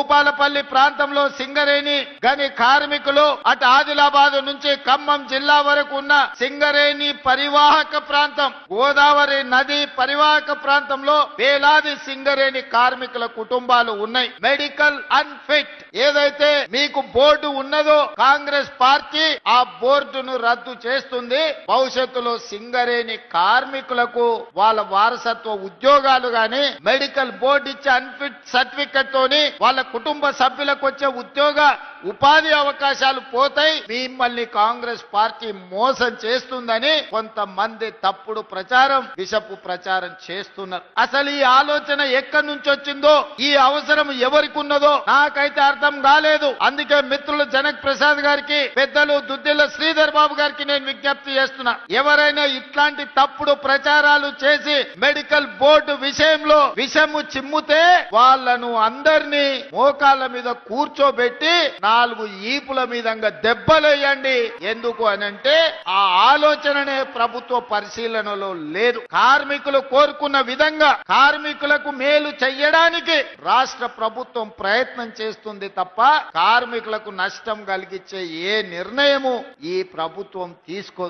భూపాలపల్లి ప్రాంతంలో సింగరేణి గని కార్మికులు అటు ఆదిలాబాద్ నుంచి ఖమ్మం జిల్లా వరకు ఉన్న సింగరేణి పరివాహక ప్రాంతం గోదావరి నది పరివాహక ప్రాంతంలో వేలాది సింగరేణి కార్మికుల కుటుంబాలు ఉన్నాయి. మెడికల్ అన్ఫిట్ ఏదైతే మీకు బోర్డు ఉన్నదో కాంగ్రెస్ పార్టీ ఆ బోర్డును రద్దు చేస్తుంది. భవిష్యత్తులో సింగరేణి కార్మికులకు వాళ్ళ వారసత్వ ఉద్యోగాలు గాని మెడికల్ బోర్డు ఇచ్చే అన్ఫిట్ సర్టిఫికెట్ తోని వాళ్ళ కుటుంబ సభ్యులకు వచ్చే ఉద్యోగ ఉపాధి అవకాశాలు పోతాయి. మిమ్మల్ని కాంగ్రెస్ పార్టీ మోసం చేస్తుందని కొంతమంది తప్పుడు ప్రచారం విషపు ప్రచారం చేస్తున్నారు. అసలు ఈ ఆలోచన ఎక్కడి నుంచి వచ్చిందో ఈ అవసరం ఎవరికి ఉన్నదో నాకైతే అర్థం కాలేదు. అందుకే మిత్రులు జనక్ ప్రసాద్ గారికి పెద్దలు దుద్దిల్ల శ్రీధర్ బాబు గారికి నేను విజ్ఞప్తి చేస్తున్నా. ఎవరైనా ఇట్లాంటి తప్పుడు ప్రచారాలు చేసి మెడికల్ బోర్డు విషయంలో విషము చిమ్ముతే వాళ్ళను అందరినీ మోకాళ్ళ మీద కూర్చోబెట్టి నాలుగు ఈపుల మీదంగా దెబ్బలేయండి. ఎందుకు అనంటే ఆ ఆలోచననే ప్రభుత్వ పరిశీలనలో లేదు. కార్మికులు కోరుకున్న విధంగా కార్మికులకు మేలు చెయ్యడానికి రాష్ట్ర ప్రభుత్వం ప్రయత్నం చేస్తుంది తప్ప కార్మికులకు నష్టం కలిగించే ఏ నిర్ణయము ఈ ప్రభుత్వం తీసుకో